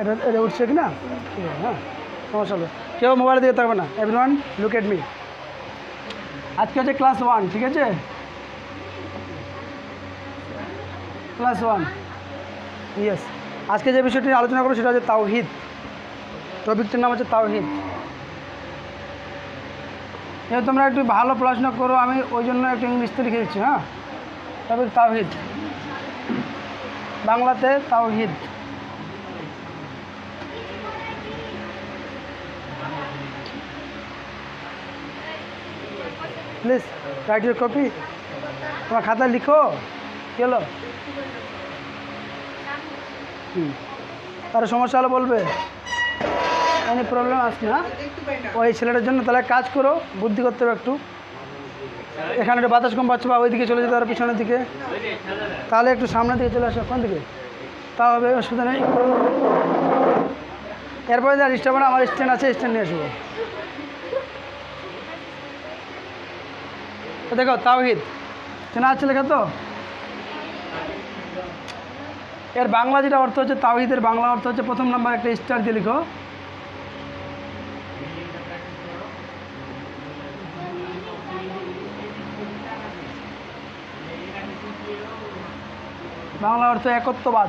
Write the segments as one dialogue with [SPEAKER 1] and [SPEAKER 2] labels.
[SPEAKER 1] এটা এটা উঠছে কি না? হ্যাঁ? সমস্যা হবে কেউ মোবাইল দিকে থাকবে না। এভরি ওয়ান লুক মি আজকে হচ্ছে ক্লাস ওয়ান ঠিক আছে? ক্লাস ওয়ান ইয়েস আজকে যে বিষয়টি আলোচনা করব সেটা হচ্ছে তাওহিদ। টপিকটির নাম হচ্ছে তাওহিদ। এবার তোমরা একটু ভালো পড়াশোনা করো, আমি ওই জন্য একটু ইংলিশতে লিখে দিচ্ছি হ্যাঁ? টপিক তাওহিদ। বাংলাতে তাওহিদ। প্লিজ রাইট ইউর কপি তোমার খাতা লিখো। হলো? হুম। তার সমস্যা হলে বলবে। এনি প্রবলেম আসছে না। ওই ছেলেটার জন্য তাহলে কাজ করো, বুদ্ধি করতে হবে একটু। এখানে একটু বাতাস কম পাচ্ছে, বা ওইদিকে চলে যেতে পারো পিছনের দিকে। তাহলে একটু সামনের দিকে চলে আসো, কোন দিকে? তা হবে, অসুবিধা নেই। এরপরে যা স্ট্যান্ড আমার স্ট্যান্ড আছে, স্ট্যান্ড নিয়ে আসব। দেখো, তাওহিদ। চেনা আছে লেখা তো? এর বাংলা যেটা অর্থ হচ্ছে, তাওহিদের বাংলা অর্থ হচ্ছে, প্রথম নাম্বার একটা স্টার দিয়ে লিখো। বাংলা অর্থ একত্ববাদ।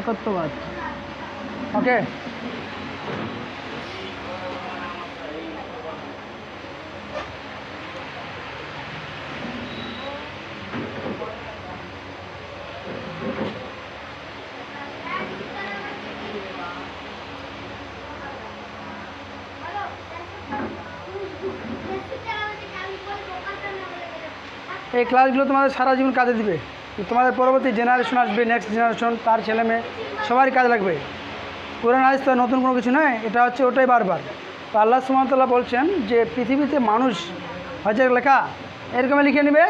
[SPEAKER 1] একত্ববাদ। ওকে? এই ক্লাসগুলো তোমাদের সারা জীবন কাজে দিবে। তোমাদের পরবর্তী জেনারেশন আসবে নেক্সট জেনারেশন তার ছেলে মেয়ে, সবারই কাজে লাগবে। কোরআন, হাদিস তো নতুন কোনো কিছু নয়, এটা হচ্ছে ওটাই বারবার। তো আল্লাহ সুমতল্লাহ বলছেন যে, পৃথিবীতে মানুষ হচ্ছে লেখা এরকম লিখে নেবে,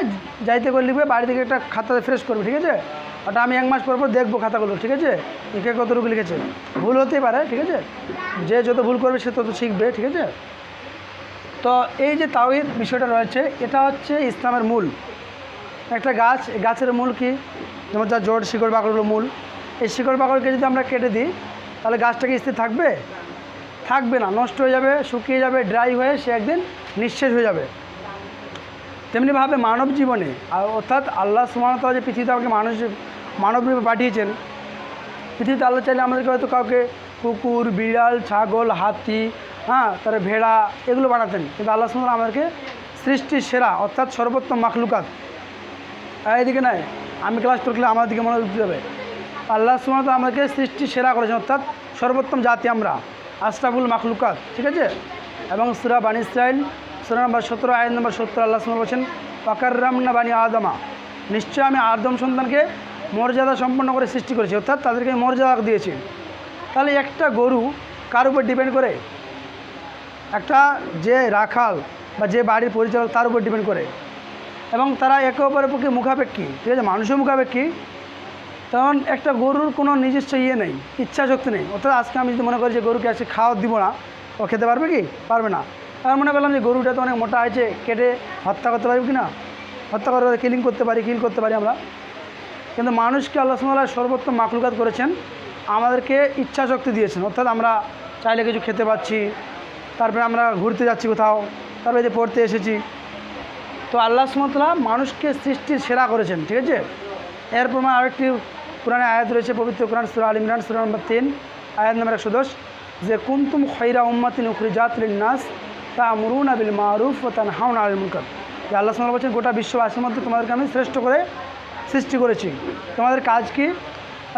[SPEAKER 1] যাইতে করে লিখবে, বাড়ি থেকে একটা খাতা ফ্রেশ করবে, ঠিক আছে? ওটা আমি এক মাস পর পর দেখব খাতাগুলো, ঠিক আছে? লিখে কতটুকু লিখেছে? ভুল হতেই পারে, ঠিক আছে? যে যত ভুল করবে, সে তত শিখবে, ঠিক আছে? তো এই যে তাওহিদ বিষয়টা রয়েছে, এটা হচ্ছে ইসলামের মূল। একটা গাছ গাছের মূল কি? যেমন তার জোর শিকড় বাকড়গুলো মূল। এই শিকড় বাকড়কে যদি আমরা কেটে দিই, তাহলে গাছটা কি স্থির থাকবে? থাকবে না, নষ্ট হয়ে যাবে, শুকিয়ে যাবে ড্রাই হয়ে সে একদিন নিঃশেষ হয়ে যাবে। তেমনিভাবে মানব জীবনে অর্থাৎ আল্লাহ সুমানতলা যে পৃথিবীতে আমাকে মানুষ, মানব রূপে পাঠিয়েছেন, পৃথিবীতে আল্লাহ চাইলে আমাদেরকে হয়তো কাউকে কুকুর, বিড়াল, ছাগল, হাতি হ্যাঁ তারপরে ভেড়া এগুলো বানাতেন। কিন্তু আল্লাহ সুমান আমাদেরকে সৃষ্টির সেরা, অর্থাৎ সর্বোত্তম মাখলুকাত। এদিকে নয় আমি ক্লাস করলে আমার দিকে মনে দিতে যাবে আল্লাহ সুমত আমাদেরকে সৃষ্টি সেরা করেছেন, অর্থাৎ সর্বোত্তম জাতি আমরা। আশরাফুল মাখলুকাত, ঠিক আছে? এবং সুরা বানি ইসরাইল সুরা নম্বর সতেরো আইন নম্বর সত্তর, আল্লাহ সুমত বলছেন পাকার্রামনা বানি আদমা। নিশ্চয় আমি আদম সন্তানকে মর্যাদা সম্পন্ন করে সৃষ্টি করেছি, অর্থাৎ তাদেরকে মর্যাদা দিয়েছি। তাহলে একটা গরু কার উপর ডিপেন্ড করে? একটা যে রাখাল বা যে বাড়ির পরিচালক তার উপর ডিপেন্ড করে। এবং তারা একে অপরের পক্ষে মুখাপেক্ষী, ঠিক আছে? মানুষের মুখাপেক্ষী। তখন একটা গরুর কোনো নিজস্ব ইয়ে নেই ইচ্ছা শক্তি নেই। অর্থাৎ আজকে আমি যদি মনে করি যে গরুকে আজকে খাওয়া দিব না, ও খেতে পারবে কি? পারবে না। আমি মনে করলাম যে গরুটা তো অনেক মোটা আছে, কেটে হত্যা করতে পারবে কি না হত্যা করে কিলিং করতে পারি কিল করতে পারি আমরা। কিন্তু মানুষকে আল্লাহ সাল্লাহ সর্বোত্তম মাকলুকাত করেছেন, আমাদেরকে ইচ্ছা শক্তি দিয়েছেন। অর্থাৎ আমরা চাইলে কিছু খেতে পাচ্ছি, তারপরে আমরা ঘুরতে যাচ্ছি কোথাও, তারপরে যে পড়তে এসেছি। তো আল্লাহ সুমতলা মানুষকে সৃষ্টির সেরা করেছেন, ঠিক আছে? এর প্রমাণ আরেকটি কোরআনে আয়াত রয়েছে, পবিত্র কোরআন সুরা আল ইমরান, সুরা নম্বর তিন, আয়াত নম্বর একশো দশ। যে কুন্তুম খৈরা উম্মাতিন উখরি জাতলিন নাস তা মরুন আবিল মারুফ ও তান হাউন আল মুকার যে আল্লাহ সুমতলা বলছেন, গোটা বিশ্ববাসীর মধ্যে তোমাদেরকে আমি শ্রেষ্ঠ করে সৃষ্টি করেছি। তোমাদের কাজ কি?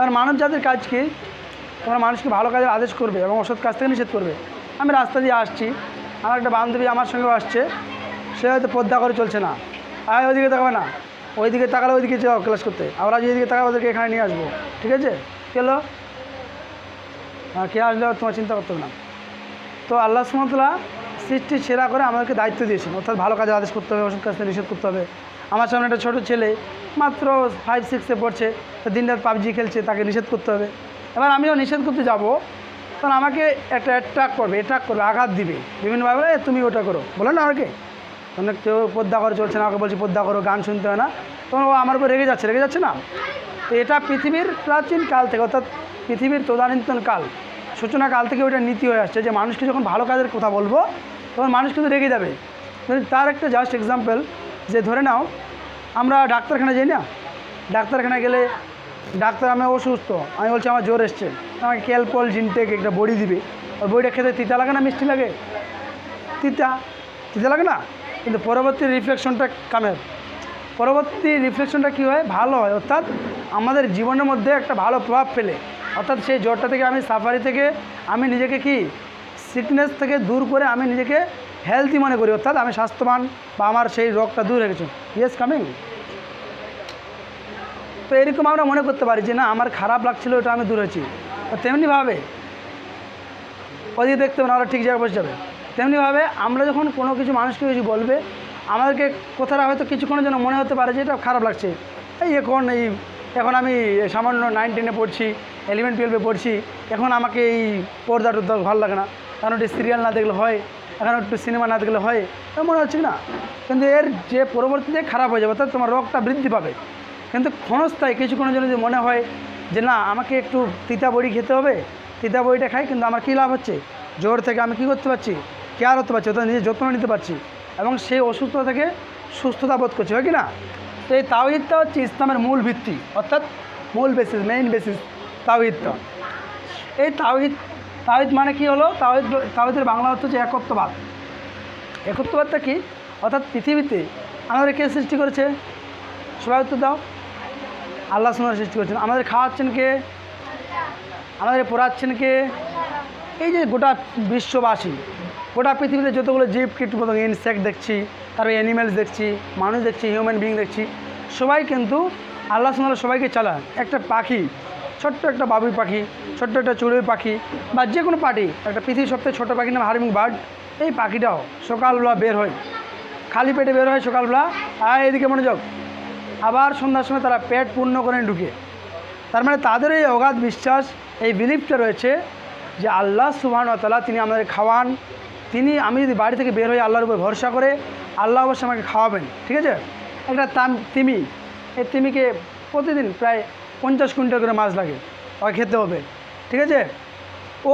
[SPEAKER 1] আর মানব জাতির কাজ কি? তোমরা মানুষকে ভালো কাজের আদেশ করবে এবং অসৎ কাজ থেকে নিষেধ করবে? আমি রাস্তা দিয়ে আসছি, আমার একটা বান্ধবী আমার সঙ্গেও আসছে। সে হয়তো পদ্মা করে চলছে না। আর ওইদিকে তাকাবে না। ওইদিকে তাকালে ওইদিকে যাও ক্লাস করতে। আমরা যেদিকে তাকাবো ওদেরকে এখানে নিয়ে আসব। ঠিক আছে? কেলো হ্যাঁ কে আসলে তোমার চিন্তা করতে হবে না। তো আল্লাহ সুমতলা সৃষ্টি সেরা করে আমাদেরকে দায়িত্ব দিয়েছেন। অর্থাৎ ভালো কাজে আদেশ করতে হবে ওষুধ কাজ নিষেধ করতে হবে। আমার সামনে একটা ছোটো ছেলে, মাত্র ফাইভ সিক্সে পড়ছে। তো দিন রাত পাবজি খেলছে, তাকে নিষেধ করতে হবে। এবার আমিও নিষেধ করতে যাব। তখন আমাকে একটা অ্যাট্রাক করবে অ্যাট্রাক করবে, আঘাত দিবে। বিভিন্নভাবে তুমি ওটা করো। বলে না আমাকে। অনেক কেউ পদ্মা করে চলছে না ওকে বলছি পদ্মা করো গান শুনতে হয় না। তখন ও আমার উপর রেগে যাচ্ছে রেগে যাচ্ছে না? তো এটা পৃথিবীর প্রাচীন কাল থেকে, অর্থাৎ পৃথিবীর তদানীন্তন কাল, সূচনা কাল থেকে ওইটা নীতি হয়ে আসছে যে মানুষকে যখন ভালো কাজের কথা বলব, তখন মানুষ কিন্তু রেগে যাবে। তার একটা জাস্ট এক্সাম্পল যে ধরে নাও, আমরা ডাক্তারখানা যাই না? ডাক্তারখানায় গেলে ডাক্তার আমি অসুস্থ, আমি বলছি আমার জ্বর এসছে, আমাকে ক্যালপল জিনটেক একটা বড়ি দিবে? ওই বড়িটা খেতে তিতা লাগে না, মিষ্টি লাগে? তিতা? তিতা লাগে না? কিন্তু পরবর্তী রিফ্লেকশনটা কামের। পরবর্তী রিফ্লেকশনটা কী হয়? ভালো হয়। অর্থাৎ আমাদের জীবনের মধ্যে একটা ভালো প্রভাব ফেলে। অর্থাৎ সেই জ্বরটা থেকে আমি সাফারি থেকে আমি নিজেকে কি? সিকনেস থেকে দূর করে আমি নিজেকে হেলদি মনে করি। অর্থাৎ আমি স্বাস্থ্যবান বা আমার সেই রোগটা দূর হয়ে গেছে। ইয়েস কামিং তো এরকম আমরা মনে করতে পারি যে, না, আমার খারাপ লাগছিল, ওটা আমি দূর হয়েছি। তেমনিভাবে, ওদিকে দেখতে হবে না ঠিক জায়গায় বসে যাবে। তেমনিভাবে আমরা যখন কোনো কিছু মানুষকে কিছু বলবে, আমাদেরকে কথাটা হয়তো কিছুক্ষণের জন্য মনে হতে পারে যে এটা খারাপ লাগছে। এই এখন এই, এখন আমি সামান্য নাইন টেনে পড়ছি ইলেভেন টুয়েলভে পড়ছি, এখন আমাকে এই পর্দা টর্দা ভালো লাগে না। কারণ একটু সিরিয়াল না দেখলে হয়, এখন একটু সিনেমা না দেখলে হয় মনে হচ্ছে না? কিন্তু এর যে পরবর্তীতে খারাপ হয়ে যাবে, অর্থাৎ তোমার রোগটা বৃদ্ধি পাবে। কিন্তু ক্ষণস্থায়ী কিছুক্ষণের জন্য যদি মনে হয় যে না, আমাকে একটু তিতা বড়ি খেতে হবে তিতা বড়িটা খাই, কিন্তু আমার কী লাভ হচ্ছে? জ্বর থেকে আমি কী করতে পারছি? কেয়ার হতে পারছি, অর্থাৎ নিজের যত্ন নিতে পারছি এবং সেই অসুস্থতা থেকে সুস্থতা বোধ করছি, হয় কি না? তো এই তাওহিদটা হচ্ছে ইসলামের মূল ভিত্তি, অর্থাৎ মূল বেসিস মেইন বেসিস তাওহিদটা এই তাওহিদ তাওহিদ মানে কি হলো? তাওহিদ, তাওহিদের বাংলা অর্থ হচ্ছে একত্ববাদ। একত্ববাদটা কি? অর্থাৎ পৃথিবীতে আমাদের কে সৃষ্টি করেছে? সবাই উত্তর দাও। আল্লাহ সুন্দর সৃষ্টি করেছেন। আমাদের খাওয়াচ্ছেন কে? আমাদের পড়াচ্ছেন কে? এই যে গোটা বিশ্ববাসী গোটা পৃথিবীতে যতগুলো জীব, কীটপতঙ্গ ইনসেক্ট দেখছি, তারপরে অ্যানিমেলস দেখছি, মানুষ দেখছি হিউম্যান বিং দেখছি, সবাই কিন্তু আল্লাহ সুন্দর সবাইকে চালান একটা পাখি, ছোট্ট একটা বাবুই পাখি, ছোট্ট একটা চড়ুই পাখি, বা যে কোনো পাখি একটা পৃথিবীর সবথেকে ছোটো পাখি নাম হার্মিং বার্ড, এই পাখিটাও সকালবেলা বের হয়, খালি পেটে বের হয় সকালবেলা আর এদিকে মনোযোগ। আবার সন্ধ্যার সময় তারা পেট পূর্ণ করে ঢুকে। তার মানে তাদের এই অগাধ বিশ্বাস, এই বিলিফটা রয়েছে যে আল্লাহ সুবহান তালা তিনি আমাদের খাওয়ান তিনি, আমি যদি বাড়ি থেকে বের হয়ে আল্লাহর উপর ভরসা করে, আল্লাহ অবশ্যই আমাকে খাওয়াবেন, ঠিক আছে? একটা তাম, তিমি, এই তিমিকে প্রতিদিন প্রায় পঞ্চাশ কুইন্টাল করে মাছ লাগে, ওকে খেতে হবে, ঠিক আছে?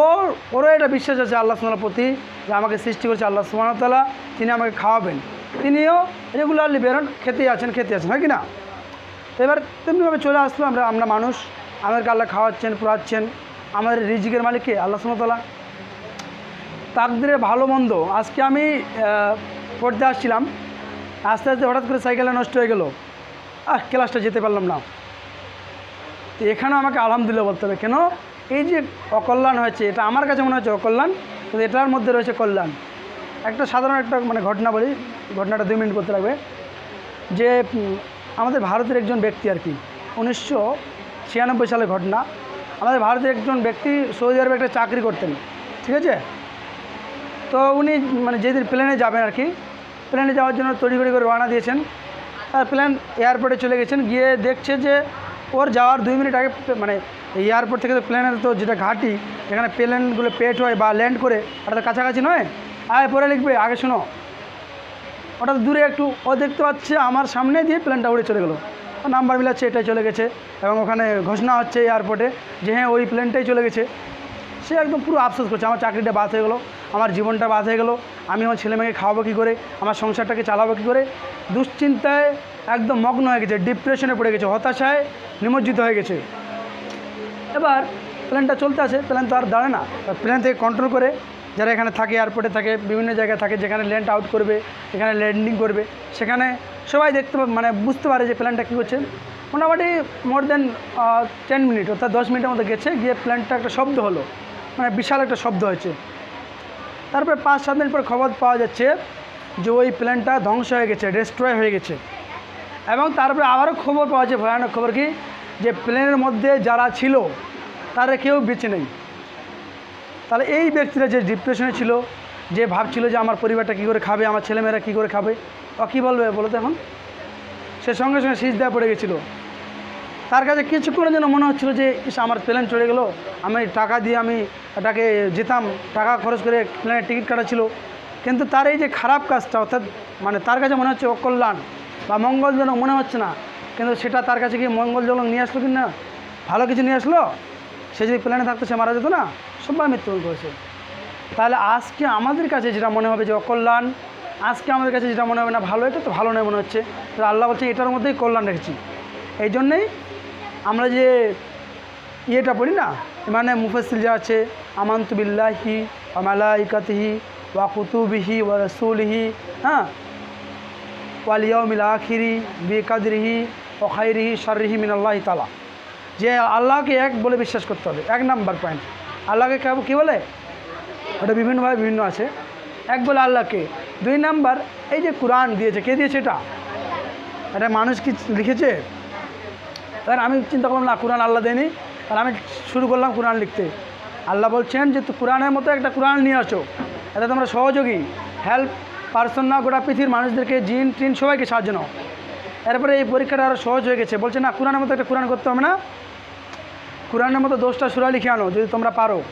[SPEAKER 1] ওর, ওরও একটা বিশ্বাস আছে আল্লাহ সুমার প্রতি, যে আমাকে সৃষ্টি করেছে আল্লাহ সুমানতালা তিনি আমাকে খাওয়াবেন। তিনিও রেগুলারলি বেরোন, খেতেই আছেন খেতে আছেন হয় কি না? তো এবার তেমনিভাবে চলে আসলো, আমরা আমরা মানুষ, আমাদেরকে আল্লাহ খাওয়াচ্ছেন পড়াচ্ছেন আমাদের রিজিকের মালিককে আল্লাহ সুমতলা তাকদিরের ভালো মন্দ। আজকে আমি পড়তে আসছিলাম। আস্তে আস্তে হঠাৎ করে সাইকেলটা নষ্ট হয়ে গেল। আহ ক্লাসটা যেতে পারলাম না। তো এখানেও আমাকে আলহামদুলিল্লাহ বলতে হবে। কেন? এই যে অকল্যাণ হয়েছে, এটা আমার কাছে মনে হচ্ছে অকল্যাণ, কিন্তু এটার মধ্যে রয়েছে কল্যাণ। একটা সাধারণ একটা মানে ঘটনা বলি, ঘটনাটা দুই মিনিট করতে লাগবে। যে আমাদের ভারতের একজন ব্যক্তি আর কি, উনিশশো ছিয়ানব্বই সালের ঘটনা। আমাদের ভারতের একজন ব্যক্তি সৌদি আরবে একটা চাকরি করতেন, ঠিক আছে? তো উনি মানে যেদিন প্লেনে যাবেন আর কি প্লেনে যাওয়ার জন্য তড়িঘড়ি করে রওনা দিয়েছেন। আর প্লেন এয়ারপোর্টে চলে গেছেন, গিয়ে দেখছে যে ওর যাওয়ার দুই মিনিট আগে মানে এয়ারপোর্ট থেকে তো প্লেনের তো যেটা ঘাঁটি, যেখানে প্লেনগুলো পেট হয় বা ল্যান্ড করে, ওটা তো কাছাকাছি নয়। আয়, পরে লিখবে, আগে শোনো। ওটা তো দূরে একটু ও দেখতে পাচ্ছে আমার সামনে দিয়ে প্লেনটা উড়ে চলে গেলো। নাম্বার মিলাচ্ছে, এটাই চলে গেছে এবং ওখানে ঘোষণা হচ্ছে এয়ারপোর্টে যে হ্যাঁ ওই প্লেনটাই চলে গেছে। সে একদম পুরো আফসোস করছে, আমার চাকরিটা বাদ হয়ে গেলো। আমার জীবনটা বাদ হয়ে গেলো। আমি আমার ছেলেমেয়েকে খাওয়াবো কী করে? আমার সংসারটাকে চালাবো কী করে? দুশ্চিন্তায় একদম মগ্ন হয়ে গেছে ডিপ্রেশনে পড়ে গেছে, হতাশায় নিমজ্জিত হয়ে গেছে। এবার প্ল্যানটা চলতে আছে প্ল্যান তো আর দাঁড়ায় না। প্ল্যান থেকে কন্ট্রোল করে যারা এখানে থাকে এয়ারপোর্টে থাকে, বিভিন্ন জায়গায় থাকে, যেখানে ল্যান্ড আউট করবে যেখানে ল্যান্ডিং করবে, সেখানে সবাই দেখতে মানে বুঝতে পারে যে প্ল্যানটা কী করছে মোটামুটি মোর দেন টেন মিনিট অর্থাৎ দশ মিনিটের মতো গেছে, গিয়ে প্ল্যানটা একটা শব্দ হলো। মানে বিশাল একটা শব্দ হয়েছে। তারপরে পাঁচ, সাত দিন পর খবর পাওয়া যাচ্ছে যে ওই প্ল্যানটা ধ্বংস হয়ে গেছে ডিস্ট্রয় হয়ে গেছে। এবং তারপরে আবারও খবর পাওয়া যাচ্ছে, ভয়ানক খবর কি? যে প্লেনের মধ্যে যারা ছিল তারা কেউ বেঁচে নেই। তাহলে এই ব্যক্তিরা যে ডিপ্রেশনে ছিল, যে ভাবছিল যে আমার পরিবারটা কী করে খাবে, আমার ছেলেমেয়েরা কী করে খাবে, ও কী বলবে বলো তো এখন? সে সঙ্গে সঙ্গে সিজ দেওয়া পড়ে গেছিল। তার কাছে কিছুক্ষণের জন্য মনে হচ্ছিল যে, ইস, আমার প্লেন চলে গেলো। আমি টাকা দিয়ে আমি এটাকে যেতাম। টাকা খরচ করে প্লেনের টিকিট কাটা ছিল। কিন্তু তার এই যে খারাপ কাজটা, অর্থাৎ মানে তার কাছে মনে হচ্ছে অকল্যাণ বা মঙ্গলজনক মনে হচ্ছে না। কিন্তু সেটা তার কাছে কি মঙ্গলজনক নিয়ে আসলো কি না ভালো কিছু নিয়ে আসলো? সে যদি প্ল্যানে থাকতো, সে মারা যেত না? সবাই মৃত্যুবরণ করেছে। তাহলে আজকে আমাদের কাছে যেটা মনে হবে যে অকল্যাণ, আজকে আমাদের কাছে যেটা মনে হবে না ভালো, এটা তো ভালো নয় মনে হচ্ছে। তো আল্লাহ বলছে, এটার মধ্যেই কল্যাণ রেখেছি। এই জন্যেই আমরা যে ইয়েটা পড়ি না মানে মুফাসিল যে আছে, আমান্তু বিল্লাহি আমালাইকাতিহি ওয়া কুতুবিহি ওয়া রসুলিহি হ্যাঁ? ওয়ালিয়াউমিল আখিরি বিকাদরিহি ও খাইরিহি শারিহি মিনাল্লাহি তালা যে আল্লাহকে এক বলে বিশ্বাস করতে হবে, এক নাম্বার পয়েন্ট আল্লাহকে কী বলে? ওটা বিভিন্নভাবে বিভিন্ন আছে। এক বলে আল্লাহকে। দুই নাম্বার, এই যে কোরআন দিয়েছে, কে দিয়েছে এটা? এটা মানুষ কি লিখেছে? তাই আমি চিন্তা করলাম, না, কোরআন আল্লাহ দেয়নি। আর আমি শুরু করলাম কোরআন লিখতে। আল্লাহ বলছেন যে কোরআনের মতো একটা কোরআন নিয়ে আসো। এটা তোমরা সহযোগী। হেল্প পার্সন না, গোটা পৃথিবীর মানুষদেরকে জিন, টিন সবাইকে সাহায্য নাও। এরপরে এই পরীক্ষাটা আরও সহজ হয়ে গেছে। বলছে, না, কোরআনের মতো একটা কোরআন করতে হবে না। কোরআনের মতো দোষটা সুরা লিখে আনো, যদি তোমরা পারো।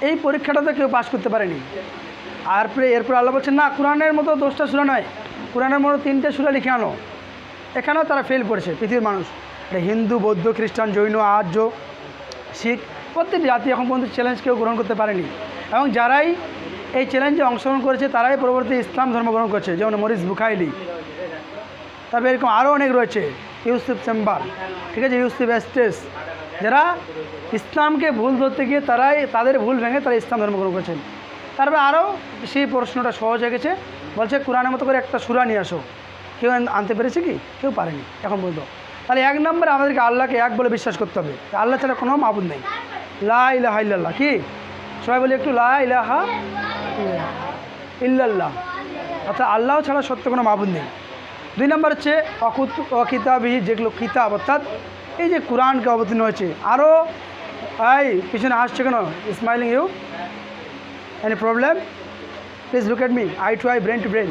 [SPEAKER 1] এই পরীক্ষাটাতে কেউ পাশ করতে পারেনি। আর পরে, এরপর আল্লাহ বলছেন, না, কোরআনের মতো দোষটা সুরা নয়। কোরআনের মতো তিনটে সুরা লিখে আনো। এখানেও তারা ফেল করেছে, পৃথিবীর মানুষ। হিন্দু, বৌদ্ধ, খ্রিস্টান, জৈন, আর্য, শিখ, প্রত্যেকটি জাতি এখন পর্যন্ত চ্যালেঞ্জ কেউ গ্রহণ করতে পারেনি। এবং যারাই এই চ্যালেঞ্জে অংশগ্রহণ করেছে, তারাই পরবর্তী ইসলাম ধর্ম গ্রহণ করছে, যেমন মরিস বুখাইলি। তারপরে এরকম আরও অনেক রয়েছে, ইউসুফ চেম্বার, ঠিক আছে, ইউসুফ এস্টেস, যারা ইসলামকে ভুল ধরতে গিয়ে তারাই, তাদের ভুল ভেঙে তারা ইসলাম ধর্ম গ্রহণ করেছেন। তারপরে আরও সেই প্রশ্নটা সহজ হয়ে গেছে, বলছে, কোরআনের মতো করে একটা সুরা নিয়ে আসো। কেউ আনতে পেরেছে কি? কেউ পারেনি। এখন পর্যন্ত তাহলে এক নম্বরে আমাদেরকে আল্লাহকে এক বলে বিশ্বাস করতে হবে। আল্লাহ ছাড়া কোনো মাবুদ নেই। লা ইলাহা ইল্লাল্লাহ। কি? সবাই বলি একটু লা ইলাহা ইল্লাল্লাহ। অর্থাৎ আল্লাহ ছাড়া সত্য কোনো মাবুদ নেই। দুই নম্বর হচ্ছে, অকুত অকিতাবিহি, যেগুলো কিতাব, অর্থাৎ এই যে কোরআনকে অবতীর্ণ হয়েছে। আরও এই, পিছনে আসছে কেন? Smiling you any problem please look at me eye to eye brain to brain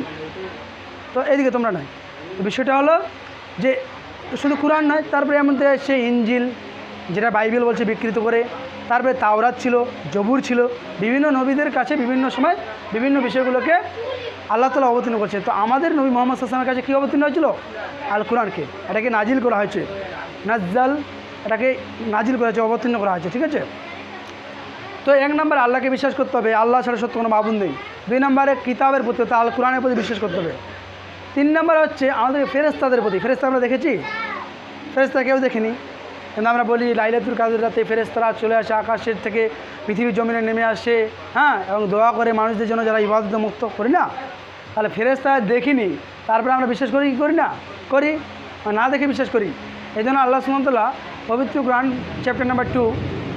[SPEAKER 1] তো এইদিকে তোমরা নয়। তো বিষয়টা হলো যে শুধু কোরআন নয়, তারপরে এর মধ্যে সে ইঞ্জিল যেটা বাইবেল বলছে বিকৃত করে। তারপরে তাওরাত ছিল, জবুর ছিল। বিভিন্ন নবীদের কাছে বিভিন্ন সময় বিভিন্ন বিষয়গুলোকে আল্লাহ তালা অবতীর্ণ করছে। তো আমাদের নবী মোহাম্মদ সাল্লামের কাছে কী অবতীর্ণ হয়েছিল? আল কোরআনকে এটাকে নাজিল করা হয়েছে। নাজ্জাল, এটাকে নাজিল করা হয়েছে, অবতীর্ণ করা হয়েছে, ঠিক আছে? তো এক নম্বরে আল্লাহকে বিশ্বাস করতে হবে। আল্লাহ ছাড়া সত্য কোনো বাবুন নেই। দুই নম্বরে কিতাবের প্রতি, অর্থাৎ আল কোরআনের প্রতি বিশ্বাস করতে হবে। তিন নম্বর হচ্ছে আমাদের ফেরেস্তাদের প্রতি। ফেরেস্তা আমরা দেখেছি? ফেরেস্তা কেউ দেখিনি? কিন্তু আমরা বলি, লাইলাতুল কাদের রাতে ফেরেস্তারা চলে আসে, আকাশের থেকে পৃথিবীর জমিনে নেমে আসে হ্যাঁ? এবং দোয়া করে মানুষদের জন্য যারা ইবাদত মুক্ত করি না? তাহলে ফেরেস্তা দেখিনি। তারপরে আমরা বিশ্বাস করি কি করি না? করি? না দেখে বিশ্বাস করি। এই জন্য আল্লাহ সুমতলা পবিত্র কোরআন chapter number two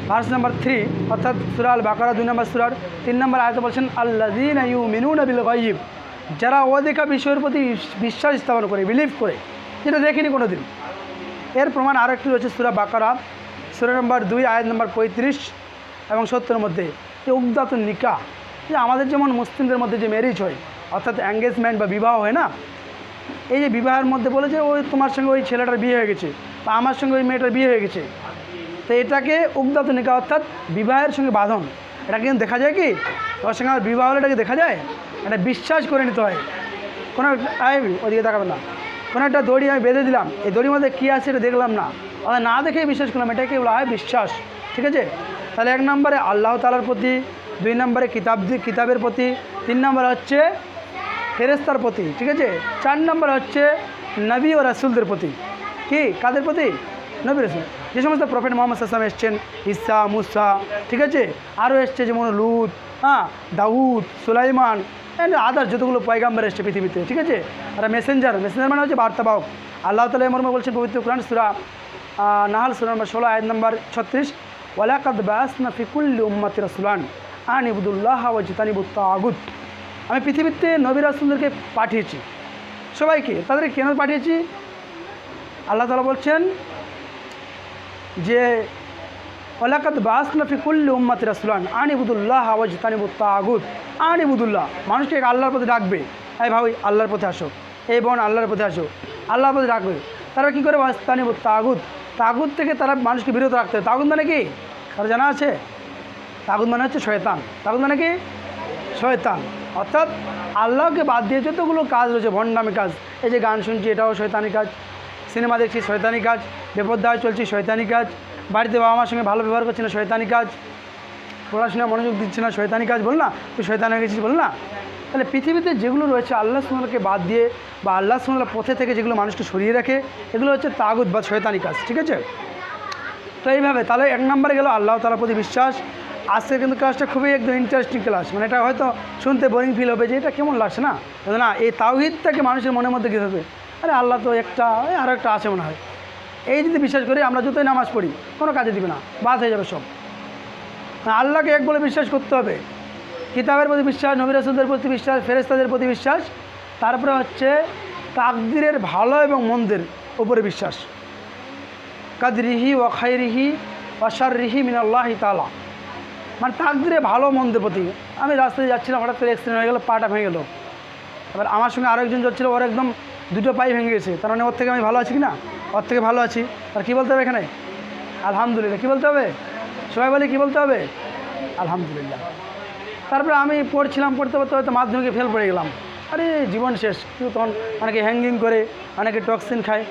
[SPEAKER 1] verse number three অর্থাৎ সুরাল বাকারা দুই নম্বর সুরার তিন নম্বর আয়তে বলছেন আল্লাহ ইউ মিনুন বিল গাইব যারা অধিকা বিষয়ের প্রতি বিশ্বাস স্থাপন করে বিলিভ করে, যেটা দেখিনি কোনো দিন এর প্রমাণ আরও একটি রয়েছে সুরা বাকারা, সুরা নম্বর দুই, আয়াত নম্বর পঁয়ত্রিশ এবং সত্তরের মধ্যে। যে উদ্দাত নিকা, যে আমাদের যেমন মুসলিমদের মধ্যে যে ম্যারিজ হয়, অর্থাৎ এঙ্গেজমেন্ট বা বিবাহ হয় না, এই যে বিবাহের মধ্যে বলে যে ওই তোমার সঙ্গে ওই ছেলেটার বিয়ে হয়ে গেছে বা আমার সঙ্গে ওই মেয়েটার বিয়ে হয়ে গেছে। তো এটাকে উদ্দাত নিকা অর্থাৎ বিবাহের সঙ্গে বাঁধন। এটা কিন্তু দেখা যায় কি? ওর সঙ্গে আমার বিবাহ হলে এটাকে দেখা যায়? এটা বিশ্বাস করে নিতে হয়। কোনো আই ওদিকে তাকাবে না। কোনো একটা দড়ি আমি বেঁধে দিলাম। এই দড়ির মধ্যে কী আছে এটা দেখলাম না। অর্থাৎ না দেখেই বিশ্বাস করলাম, এটাকে বলা হয় বিশ্বাস। ঠিক আছে? তাহলে এক নম্বরে আল্লাহ তালার প্রতি, দুই নম্বরে কিতাব কিতাবের প্রতি, তিন নম্বরে হচ্ছে ফেরেস্তার প্রতি। ঠিক আছে? চার নম্বর হচ্ছে নবী ও রাসুলদের প্রতি। কি? কাদের প্রতি? নবী রসুল যে সমস্ত প্রফেট মোহাম্মদ আসলাম এসছেন ইসা মুসা, ঠিক আছে? আরও এসছে যেমন লুত হ্যাঁ দাউদ, সুলাইমান আদার যতগুলো পয়গাম্বার এসছে পৃথিবীতে, ঠিক আছে? আর মেসেঞ্জার মেসেঞ্জার মানে হচ্ছে বার্তাবাহক আল্লাহ তালা মর্ম বলছেন, পবিত্র কোরআন সুরা নাহাল সুরা নম্বর ষোলো, আয়াত নম্বর ছত্রিশ, ওয়ালাকাদ বাসনা ফিকুল্লি উম্মাতি রসুলান আন ইবুদুল্লাহ ওয়াজিতানিবুত আগুত আমি পৃথিবীতে নবী রাসুলদেরকে পাঠিয়েছি। সবাইকে তাদেরকে কেন পাঠিয়েছি? আল্লাহ তালা বলছেন যে ওলাকাত বাসনা ফিকুল্লি উম্মাতি রাসুলান আন ইবুদুল্লাহ ওয়াজিতানিবুত আগুত আন ইবুদুল্লাহ মানুষকে আল্লাহর পথে ডাকবে। এই ভাই, আল্লাহর পথে আসো। এই বোন, আল্লাহর পথে আসো। আল্লাহর পথে ডাকবে। তারা কী করে? বাস্তানিবুত তাগুত। তাগুত থেকে তারা মানুষকে বিরত রাখতে হবে তাগুত মানে কি? কারও জানা আছে? তাগুত মানে হচ্ছে শয়তান। তাগুত মানে কি? শয়তান। অর্থাৎ আল্লাহকে বাদ দিয়ে যতগুলো কাজ রয়েছে, ভণ্ডামি কাজ, এই যে গান শুনছি, এটাও শয়তানি কাজ। সিনেমা দেখছি, শয়তানি কাজ। বেপরদায় চলছে শয়তানি কাজ। বাড়িতে বাবা মার সঙ্গে ভালো ব্যবহার করছে না শয়তানি কাজ। পড়াশোনা মনোযোগ দিচ্ছে না শয়তানি কাজ, বল না? তুই শয়তান হয়ে গেছিস, বল না? তাহলে পৃথিবীতে যেগুলো রয়েছে, আল্লাহ সুমলাকে বাদ দিয়ে বা আল্লাহ সুমলার পথে থেকে যেগুলো মানুষকে সরিয়ে রাখে, এগুলো হচ্ছে তাগুদ বা শয়তানি কাজ, ঠিক আছে? তো এইভাবে, তাহলে এক নম্বরে গেল আল্লাহ তালার প্রতি বিশ্বাস। আজকে কিন্তু ক্লাসটা খুবই একদম ইন্টারেস্টিং ক্লাস মানে এটা হয়তো শুনতে বোরিং ফিল হবে যে এটা কেমন লাগছে না? না, এই তাওহিদটাকে মানুষের মনের মধ্যে কী হবে? আরে আল্লাহ তো একটা আরও একটা আছে মনে হয়। এই যদি বিশ্বাস করি, আমরা যতই নামাজ পড়ি, কোনো কাজে দিবে না বাদ হয়ে যাবে সব। আল্লাহকে এক বলে বিশ্বাস করতে হবে। কিতাবের প্রতি বিশ্বাস, নবী রাসুলদের প্রতি বিশ্বাস ফেরেস্তাদের প্রতি বিশ্বাস, তারপরে হচ্ছে তাকদিরের ভালো এবং মন্দের উপরে বিশ্বাস। কাদরিহি ওয়াখাইরিহি ওয়াশারিহি মিনাল্লাহি তালা মানে তাকদিরে ভালো, মন্দের প্রতি। আমি রাস্তায় যাচ্ছিলাম, হঠাৎ করে অ্যাক্সিডেন্ট হয়ে গেলো পাটা ভেঙে গেলো। এবার আমার সঙ্গে আরেকজন যাচ্ছিল, ওর একদম দুটো পাই ভেঙে গেছে। তার মানে ওর থেকে আমি ভালো আছি কি না ওর থেকে ভালো আছি। আর কী বলতে হবে এখানে? আলহামদুলিল্লাহ। কী বলতে হবে? সবাই বলে কী বলতে হবে? আলহামদুলিল্লাহ। তারপরে আমি পড়ছিলাম, পড়তে পড়তে হয়তো মাধ্যমিকে ফেল পড়ে গেলাম। আরে, জীবন শেষ। কিন্তু তখন অনেকে হ্যাঙ্গিং করে, অনেকে টক্সিন খায়।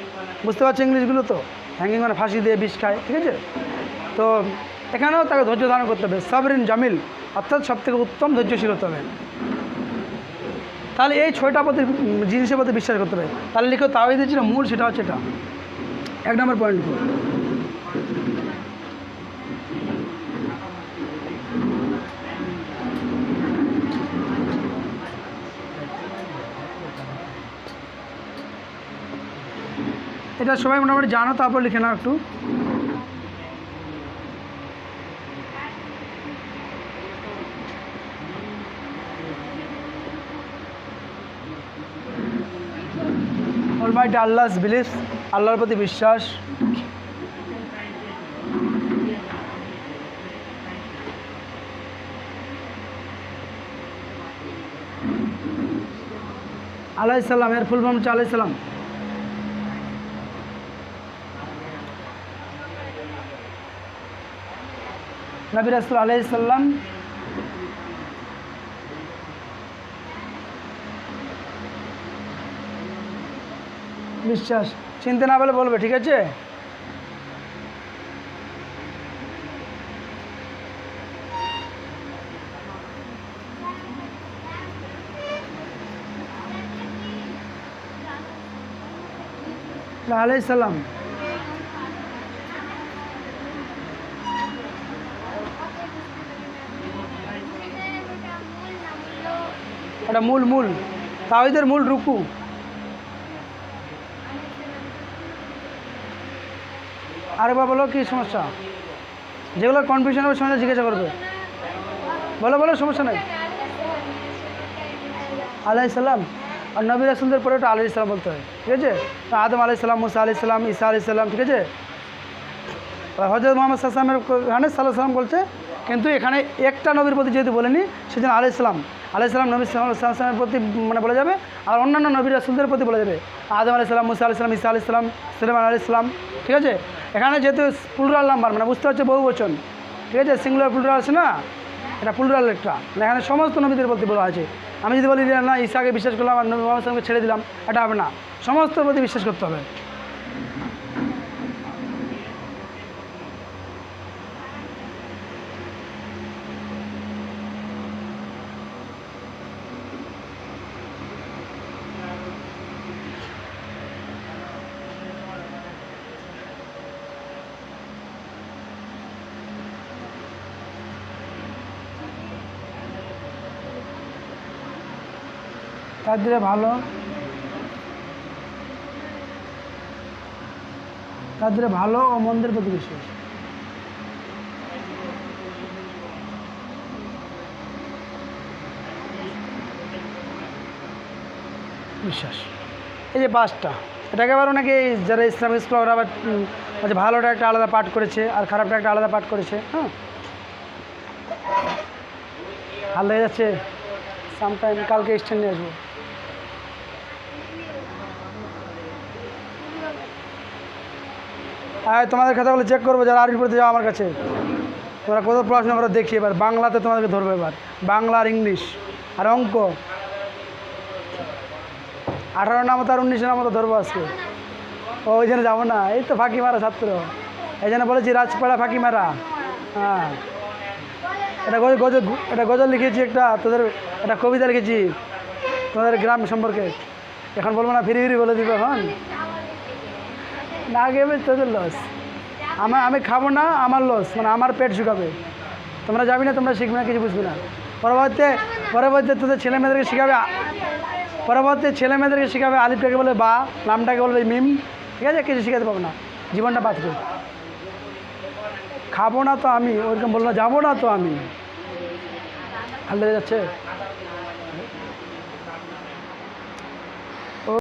[SPEAKER 1] বুঝতে পারছ ইংলিশগুলো তো? হ্যাঙ্গিং মানে ফাঁসি দিয়ে বিষ খায়, ঠিক আছে? তো এখানেও তাকে ধৈর্য ধারণ করতে হবে। সাবরিন জামিল অর্থাৎ সব থেকে উত্তম ধৈর্যশীল হতে হবে। তাহলে এই ছয়টা প্রতি জিনিসের প্রতি বিশ্বাস করতে হবে। তাহলে লিখো, তাওহিদের যেটা মূল সেটা হচ্ছে এটা। এক নম্বর পয়েন্ট এটা সবাই মোটামুটি জানো তারপর লিখে নাও একটু। অলমাইটি আল্লাহস বিলিফ আল্লাহর প্রতি বিশ্বাস। আলাইসাল্লাম এর ফুল ফর্ম হচ্ছে আলাইসাল্লাম নবী রাসুল আলাইসাল্লাম বিশ্বাস চিনতে না বলে বলবে, ঠিক আছে? আলাই সালাম। এটা মূল মূল। তাহিদের মূল রুকু। আরেকবার বলো কি সমস্যা? যেগুলো কনফিউশন হবে সমস্যা জিজ্ঞাসা করবে। বলো বলো, সমস্যা নেই। সাল্লাম আর নবী রাসুলদের পরে ওটা আলাই সাল্লাম বলতে হয়। ঠিক আছে? আদম আলাই সাল্লাম মুসা আলাই সাল্লাম ঈসা আলাই সাল্লাম ঠিক আছে? হজরত মোহাম্মদ সাল্লামের এখানে সাল্লাহ সাল্লাম বলছে, কিন্তু এখানে একটা নবীর প্রতি যেহেতু বলেনি, সেজন্য আলাই সাল্লাম আলাই সাল্লাম নবী সাল্লামের প্রতি মানে বলা যাবে, আর অন্যান্য নবী রাসুলদের প্রতি বলা যাবে। আদম আলাই সাল্লাম মুসা আলাই সাল্লাম ঈসা আলাই সুলেমান আলাই সাল্লাম ঠিক আছে? এখানে যেহেতু প্লুরাল নাম্বার মানে বুঝতে হচ্ছে বহু বচন ঠিক আছে? সিঙ্গুলার প্লুরাল আছে না? এটা প্লুরাল একটা। এখানে সমস্ত নবীদের প্রতি বলা আছে আমি যদি বলি না ঈশাকে বিশ্বাস করলাম আর নবী সাল্লামকে ছেড়ে দিলাম, এটা হবে না। সমস্ত প্রতি বিশ্বাস করতে হবে। তার দিলে ভালো? তার দিলে ভালো ও মন্দের প্রতি বিশ্বাস? বিশ্বাস। এই যে পাঁচটা এটাকে আবার অনেকে যারা ইসলামিক স্কুল ওরা আবার উম, ভালোটা একটা আলাদা পাঠ করেছে আর খারাপটা একটা আলাদা পাঠ করেছে হ্যাঁ? ভালো হয়ে যাচ্ছে। সামটাইম কালকে স্ট্যান্ডে আসব। তোমাদের খাতাগুলো চেক করব, যারা আরবি পড়তে যাও আমার কাছে। তোমরা কত পড়াশোনা করে, দেখি এবার। বাংলাতে তোমাদেরকে ধরবো এবার। বাংলা আর ইংলিশ। আর অঙ্ক। আঠারো নাম আর উনিশ নাম তো ধরবো আজকে। ও, ওই জন্য যাব না। এই তো ফাঁকি মারা ছাত্র। এই জন্য বলেছি, রাজপাড়া ফাঁকি মারা হ্যাঁ। এটা গজল গজল এটা গজল লিখেছি একটা, তোদের একটা কবিতা লিখেছি তোমাদের গ্রাম সম্পর্কে। এখন বলব না, ফিরি ফিরি বলে দিবে এখন। না গেবে তোদের লস আমার আমি খাব না, আমার লস মানে আমার পেট শুকাবে। তোমরা যাবি না, তোমরা শিখবে না, কিছু বুঝবে না। পরবর্তীতে পরবর্তীতে তোদের ছেলে মেয়েদেরকে শিখাবে আ- পরবর্তী ছেলে মেয়েদেরকে শিখাবে আলিফটাকে বলে বা, নামটাকে বলে মিম। ঠিক আছে? কিছু শিখাতে পাবো না। জীবনটা বাঁচবে। খাব না তো আমি, ওরকম বলল যাব না তো আমি। হালদে যাচ্ছে?